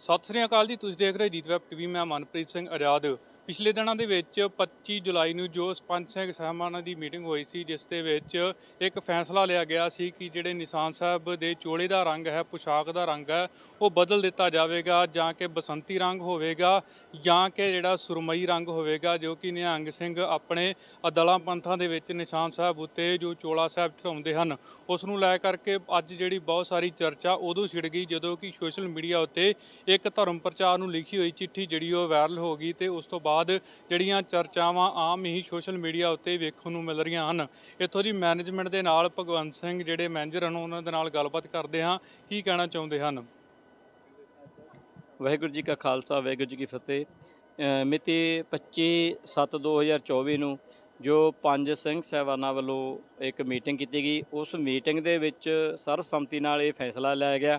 ਸਤਿ ਸ੍ਰੀ ਅਕਾਲ ਜੀ ਤੁਸੀਂ ਦੇਖ ਰਹੇ ਜੀਤ ਵੈਬ ਟੀਵੀ ਮੈਂ ਮਨਪ੍ਰੀਤ ਸਿੰਘ ਆਜ਼ਾਦ। ਪਿਛਲੇ ਦਿਨਾਂ ਦੇ ਵਿੱਚ 25 ਜੁਲਾਈ ਨੂੰ ਜੋ ਸਰਪੰਚ ਸਿੰਘ ਸਾਹਿਬਾਨਾਂ ਦੀ ਮੀਟਿੰਗ ਹੋਈ ਸੀ, ਜਿਸ ਦੇ ਵਿੱਚ ਇੱਕ ਫੈਸਲਾ ਲਿਆ ਗਿਆ ਸੀ ਕਿ ਜਿਹੜੇ ਨਿਸ਼ਾਨ ਸਾਹਿਬ ਦੇ ਚੋਲੇ ਦਾ ਰੰਗ ਹੈ, ਪੁਸ਼ਾਕ ਦਾ ਰੰਗ ਹੈ, ਉਹ ਬਦਲ ਦਿੱਤਾ ਜਾਵੇਗਾ ਜਾਂ ਕਿ ਬਸੰਤੀ ਰੰਗ ਹੋਵੇਗਾ ਜਾਂ ਕਿ ਜਿਹੜਾ ਸੁਰਮਈ ਰੰਗ ਹੋਵੇਗਾ, ਜੋ ਕਿ ਨਿਹੰਗ ਸਿੰਘ ਆਪਣੇ ਅਦਲਾਂ ਪੰਥਾਂ ਦੇ ਵਿੱਚ ਨਿਸ਼ਾਨ ਸਾਹਿਬ ਉੱਤੇ ਜੋ ਚੋਲਾ ਸਾਹਿਬ ਚੜਾਉਂਦੇ ਹਨ, ਉਸ ਨੂੰ ਲੈ ਕਰਕੇ ਅੱਜ ਜਿਹੜੀ ਬਹੁਤ ਸਾਰੀ ਚਰਚਾ ਉਦੋਂ ਛਿੜ ਗਈ ਜਦੋਂ ਕਿ ਸੋਸ਼ਲ ਮੀਡੀਆ ਉੱਤੇ ਇੱਕ ਧਰਮ ਪ੍ਰਚਾਰ ਨੂੰ ਲਿਖੀ ਹੋਈ ਚਿੱਠੀ ਜਿਹੜੀ ਉਹ ਵਾਇਰਲ ਹੋ ਗਈ ਤੇ ਉਸ ਤੋਂ ਬਾਅਦ ਬਾਅਦ ਜਿਹੜੀਆਂ ਚਰਚਾਵਾਂ ਆਮ ਹੀ ਸੋਸ਼ਲ ਮੀਡੀਆ ਉੱਤੇ ਵੇਖਣ ਨੂੰ ਮਿਲ ਰਹੀਆਂ ਹਨ। ਇੱਥੋਂ ਦੀ ਮੈਨੇਜਮੈਂਟ ਦੇ ਨਾਲ ਭਗਵੰਤ ਸਿੰਘ ਜਿਹੜੇ ਮੈਨੇਜਰ ਹਨ ਉਹਨਾਂ ਦੇ ਨਾਲ ਗੱਲਬਾਤ ਕਰਦੇ ਹਾਂ। ਕੀ ਕਹਿਣਾ ਚਾਹੁੰਦੇ ਹਨ? ਵਾਹਿਗੁਰੂ ਜੀ ਕਾ ਖਾਲਸਾ ਵਾਹਿਗੁਰੂ ਜੀ ਕੀ ਫਤਿਹ। ਅ, ਮਿਤੀ 25/7/2024 ਨੂੰ ਜੋ ਪੰਜ ਸਿੰਘ ਸਾਹਿਬਾਨਾਂ ਵੱਲੋਂ ਇੱਕ ਮੀਟਿੰਗ ਕੀਤੀ ਗਈ ਉਸ ਮੀਟਿੰਗ ਦੇ ਵਿੱਚ ਸਰਬਸੰਮਤੀ ਨਾਲ ਇਹ ਫੈਸਲਾ ਲਿਆ ਗਿਆ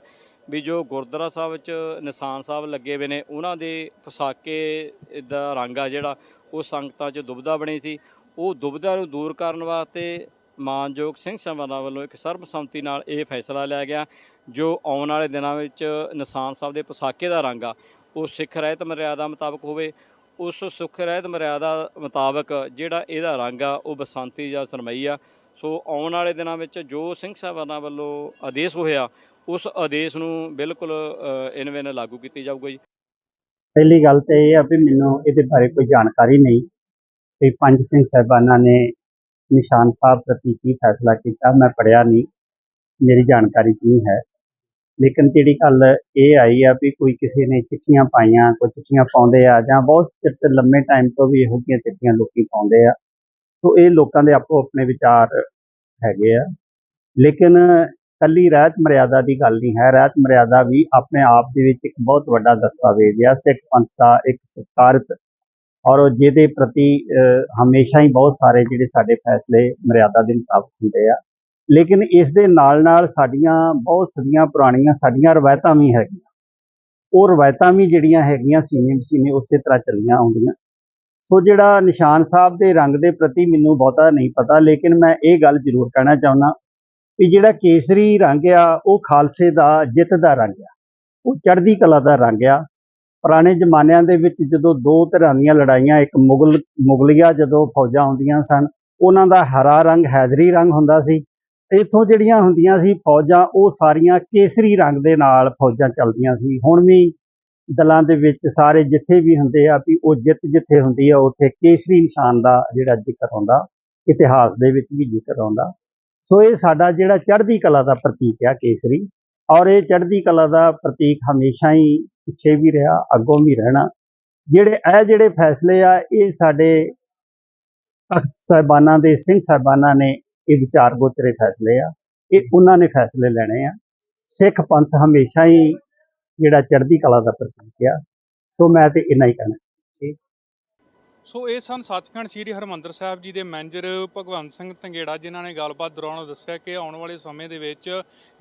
ਵੀ ਜੋ ਗੁਰਦੁਆਰਾ ਸਾਹਿਬ ਵਿੱਚ ਨਿਸ਼ਾਨ ਸਾਹਿਬ ਲੱਗੇ ਹੋਏ ਨੇ, ਉਹਨਾਂ ਦੇ ਪਸਾਕੇ ਦਾ ਰੰਗ ਆ ਜਿਹੜਾ, ਉਹ ਸੰਗਤਾਂ 'ਚ ਦੁਬਦਾ ਬਣੀ ਸੀ। ਉਹ ਦੁਬਦਾ ਨੂੰ ਦੂਰ ਕਰਨ ਵਾਸਤੇ ਮਾਨਯੋਗ ਸਿੰਘ ਸਾਹਿਬਾਨਾਂ ਵੱਲੋਂ ਇੱਕ ਸਰਬਸੰਮਤੀ ਨਾਲ ਇਹ ਫੈਸਲਾ ਲਿਆ ਗਿਆ, ਜੋ ਆਉਣ ਵਾਲੇ ਦਿਨਾਂ ਵਿੱਚ ਨਿਸ਼ਾਨ ਸਾਹਿਬ ਦੇ ਪਸਾਕੇ ਦਾ ਰੰਗ ਆ। ਉਹ ਸਿੱਖ ਰਹਿਤ ਮਰਿਆਦਾ ਮੁਤਾਬਕ ਹੋਵੇ ਉਸ ਸਿੱਖ ਰਹਿਤ ਮਰਿਆਦਾ ਮੁਤਾਬਕ ਜਿਹੜਾ ਇਹਦਾ ਰੰਗ ਆ, ਉਹ ਬਸੰਤੀ ਜਾਂ ਸਰਮਈ ਆ। ਸੋ ਆਉਣ ਵਾਲੇ ਦਿਨਾਂ ਵਿੱਚ ਜੋ ਸਿੰਘ ਸਾਹਿਬਾਨਾਂ ਵੱਲੋਂ ਆਦੇਸ਼ ਹੋਇਆ, ਉਸ ਆਦੇਸ਼ ਨੂੰ ਬਿਲਕੁਲ ਇਨਵੇਨ ਲਾਗੂ ਕੀਤੀ ਜਾਊਗਾ ਜੀ। ਪਹਿਲੀ ਗੱਲ ਤੇ ਇਹ ਆ ਵੀ ਮੈਨੂੰ ਇਹਦੇ ਬਾਰੇ ਕੋਈ ਜਾਣਕਾਰੀ ਨਹੀਂ। ਕਿ ਪੰਜ ਸਿੰਘ ਸਾਹਿਬਾਨਾਂ ਨੇ ਨਿਸ਼ਾਨ ਸਾਹਿਬ ਪ੍ਰਤੀ ਕੀ ਫੈਸਲਾ ਕੀਤਾ, ਮੈਂ ਪੜਿਆ ਨਹੀਂ। ਮੇਰੀ ਜਾਣਕਾਰੀ 'ਚ ਨਹੀਂ ਹੈ। ਲੇਕਿਨ ਜਿਹੜੀ ਗੱਲ ਇਹ ਆਈ ਆ ਵੀ ਕੋਈ ਕਿਸੇ ਨੇ ਚਿੱਠੀਆਂ ਪਾਈਆਂ, ਕੋਈ ਚਿੱਠੀਆਂ ਪਾਉਂਦੇ ਆ ਜਾਂ ਬਹੁਤ ਚਿਰ ਲੰਮੇ ਟਾਈਮ ਤੋਂ ਵੀ ਇਹੋ ਜਿਹੀਆਂ ਚਿੱਠੀਆਂ ਲੋਕੀ ਪਾਉਂਦੇ ਆ, ਸੋ ਇਹ ਲੋਕਾਂ ਦੇ ਆਪੋ ਆਪਣੇ ਵਿਚਾਰ ਹੈਗੇ ਆ। ਲੇਕਿਨ ਕੱਲੀ ਰਹਿਤ ਮਰਿਆਦਾ ਦੀ ਗੱਲ ਨਹੀਂ ਹੈ, ਰਹਿਤ ਮਰਿਆਦਾ ਵੀ ਆਪਣੇ ਆਪ ਦੇ ਵਿੱਚ ਇੱਕ ਬਹੁਤ ਵੱਡਾ ਦਸਤਾਵੇਜ਼ ਆ, ਸਿੱਖ ਪੰਥ ਦਾ ਇੱਕ ਸਤਿਕਾਰਤ ਔਰ ਜਿਹਦੇ ਪ੍ਰਤੀ ਹਮੇਸ਼ਾ ਹੀ ਬਹੁਤ ਸਾਰੇ ਜਿਹੜੇ ਸਾਡੇ ਫੈਸਲੇ ਮਰਿਆਦਾ ਦੇ ਮੁਤਾਬਕ ਹੁੰਦੇ ਆ। ਲੇਕਿਨ ਇਸ ਦੇ ਨਾਲ ਨਾਲ ਸਾਡੀਆਂ ਬਹੁਤ ਸਦੀਆਂ ਪੁਰਾਣੀਆਂ ਸਾਡੀਆਂ ਰਵਾਇਤਾਂ ਵੀ ਹੈਗੀਆਂ। ਉਹ ਰਵਾਇਤਾਂ ਵੀ ਜਿਹੜੀਆਂ ਹੈਗੀਆਂ ਸੀਨੇ ਬਸੀਨੇ ਉਸੇ ਤਰ੍ਹਾਂ ਚੱਲੀਆਂ ਆਉਂਦੀਆਂ। ਸੋ ਜਿਹੜਾ ਨਿਸ਼ਾਨ ਸਾਹਿਬ ਦੇ ਰੰਗ ਦੇ ਪ੍ਰਤੀ ਮੈਨੂੰ ਬਹੁਤਾ ਨਹੀਂ ਪਤਾ, ਲੇਕਿਨ ਮੈਂ ਇਹ ਗੱਲ ਜ਼ਰੂਰ ਕਹਿਣਾ ਚਾਹੁੰਦਾ ਵੀ ਜਿਹੜਾ ਕੇਸਰੀ ਰੰਗ ਆ, ਉਹ ਖਾਲਸੇ ਦਾ, ਜਿੱਤ ਦਾ ਰੰਗ ਆ। ਉਹ ਚੜ੍ਹਦੀ ਕਲਾ ਦਾ ਰੰਗ ਆ। ਪੁਰਾਣੇ ਜ਼ਮਾਨਿਆਂ ਦੇ ਵਿੱਚ ਜਦੋਂ ਦੋ ਤਰ੍ਹਾਂ ਦੀਆਂ ਲੜਾਈਆਂ, ਇੱਕ ਮੁਗਲ, ਮੁਗਲੀਆ ਜਦੋਂ ਫੌਜਾਂ ਹੁੰਦੀਆਂ ਸਨ, ਉਹਨਾਂ ਦਾ ਹਰਾ ਰੰਗ, ਹੈਦਰੀ ਰੰਗ ਹੁੰਦਾ ਸੀ। ਇੱਥੋਂ ਜਿਹੜੀਆਂ ਹੁੰਦੀਆਂ ਸੀ ਫੌਜਾਂ, ਉਹ ਸਾਰੀਆਂ ਕੇਸਰੀ ਰੰਗ ਦੇ ਨਾਲ ਫੌਜਾਂ ਚੱਲਦੀਆਂ ਸੀ। ਹੁਣ ਵੀ ਦਲਾਂ ਦੇ ਵਿੱਚ ਸਾਰੇ ਜਿੱਥੇ ਵੀ ਹੁੰਦੇ ਆ ਵੀ ਉਹ ਜਿੱਤ ਜਿੱਥੇ ਹੁੰਦੀ ਆ, ਉੱਥੇ ਕੇਸਰੀ ਨਿਸ਼ਾਨ ਦਾ ਜਿਹੜਾ ਜ਼ਿਕਰ ਆਉਂਦਾ, ਇਤਿਹਾਸ ਦੇ ਵਿੱਚ ਵੀ ਜ਼ਿਕਰ ਆਉਂਦਾ। ਸੋ ਇਹ ਸਾਡਾ ਜਿਹੜਾ ਚੜ੍ਹਦੀ ਕਲਾ ਦਾ ਪ੍ਰਤੀਕ ਆ ਕੇਸਰੀ, ਔਰ ਇਹ ਚੜ੍ਹਦੀ ਕਲਾ ਦਾ ਪ੍ਰਤੀਕ ਹਮੇਸ਼ਾ ਹੀ ਪਿੱਛੇ ਵੀ ਰਿਹਾ, ਅੱਗੋਂ ਵੀ ਰਹਿਣਾ। ਜਿਹੜੇ ਇਹ ਜਿਹੜੇ ਫੈਸਲੇ ਆ, ਇਹ ਸਾਡੇ ਤਖਤ ਸਾਹਿਬਾਨਾਂ ਦੇ, ਸਿੰਘ ਸਾਹਿਬਾਨਾਂ ਨੇ ਇਹ ਵਿਚਾਰ ਗੋਚਰੇ ਫੈਸਲੇ ਆ, ਇਹ ਉਹਨਾਂ ਨੇ ਫੈਸਲੇ ਲੈਣੇ ਆ। ਸਿੱਖ ਪੰਥ ਹਮੇਸ਼ਾ ਹੀ ਜਿਹੜਾ ਚੜ੍ਹਦੀ ਕਲਾ ਦਾ ਪ੍ਰਤੀਕ ਆ। ਸੋ ਮੈਂ ਤੇ ਇੰਨਾ ਹੀ ਕਹਿਣਾ। ਸੋ ਇਹ ਸਨ ਸੱਚਖੰਡ ਸ੍ਰੀ ਹਰਮੰਦਰ ਸਾਹਿਬ ਜੀ ਦੇ ਮੈਨੇਜਰ ਭਗਵੰਤ ਸਿੰਘ ਧੰਗੇੜਾ, ਜਿਨ੍ਹਾਂ ਨੇ ਗੱਲਬਾਤ ਦੌਰਾਨ ਦੱਸਿਆ ਕਿ ਆਉਣ ਵਾਲੇ ਸਮੇਂ ਦੇ ਵਿੱਚ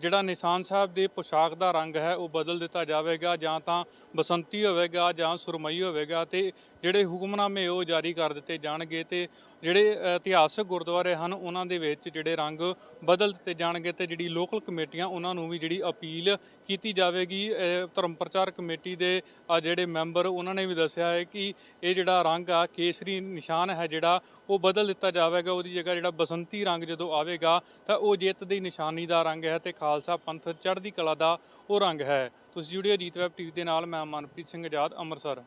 ਜਿਹੜਾ ਨਿਸ਼ਾਨ ਸਾਹਿਬ ਦੇ ਪੋਸ਼ਾਕ ਦਾ ਰੰਗ ਹੈ, ਉਹ ਬਦਲ ਦਿੱਤਾ ਜਾਵੇਗਾ ਜਾਂ ਤਾਂ ਬਸੰਤੀ ਹੋਵੇਗਾ ਜਾਂ ਸੁਰਮਈ ਹੋਵੇਗਾ ਤੇ ਜਿਹੜੇ ਹੁਕਮਨਾਮੇ ਉਹ ਜਾਰੀ ਕਰ ਦਿੱਤੇ ਜਾਣਗੇ ਤੇ ਜਿਹੜੇ ਇਤਿਹਾਸਕ ਗੁਰਦੁਆਰੇ ਹਨ, ਉਹਨਾਂ ਦੇ ਵਿੱਚ ਜਿਹੜੇ ਰੰਗ ਬਦਲ ਦਿੱਤੇ ਜਾਣਗੇ ਤੇ ਜਿਹੜੀ ਲੋਕਲ ਕਮੇਟੀਆਂ, ਉਹਨਾਂ ਨੂੰ ਵੀ ਜਿਹੜੀ ਅਪੀਲ ਕੀਤੀ ਜਾਵੇਗੀ। ਧਰਮ ਪ੍ਰਚਾਰ ਕਮੇਟੀ ਦੇ ਜਿਹੜੇ ਮੈਂਬਰ, ਉਹਨਾਂ ਨੇ ਵੀ ਦੱਸਿਆ ਹੈ ਕਿ ਇਹ ਜਿਹੜਾ ਰੰਗ ਆ ਕੇਸਰੀ ਨਿਸ਼ਾਨ ਹੈ ਜਿਹੜਾ, ਉਹ ਬਦਲ ਦਿੱਤਾ ਜਾਵੇਗਾ, ਉਹਦੀ ਜਗ੍ਹਾ ਜਿਹੜਾ ਬਸੰਤੀ ਰੰਗ ਜਦੋਂ ਆਵੇਗਾ, ਤਾਂ ਉਹ ਜਿੱਤ ਦੀ ਨਿਸ਼ਾਨੀ ਦਾ ਰੰਗ ਹੈ ਤੇ ਖਾਲਸਾ ਪੰਥ ਚੜ੍ਹਦੀ ਕਲਾ ਦਾ ਉਹ ਰੰਗ ਹੈ। ਤੁਸੀਂ ਜੁੜਿਓ ਜੀਤ ਵੈਬ ਟੀਵੀ ਦੇ ਨਾਲ, ਮੈਂ ਮਨਪ੍ਰੀਤ ਸਿੰਘ ਆਜ਼ਾਦ, ਅੰਮ੍ਰਿਤਸਰ।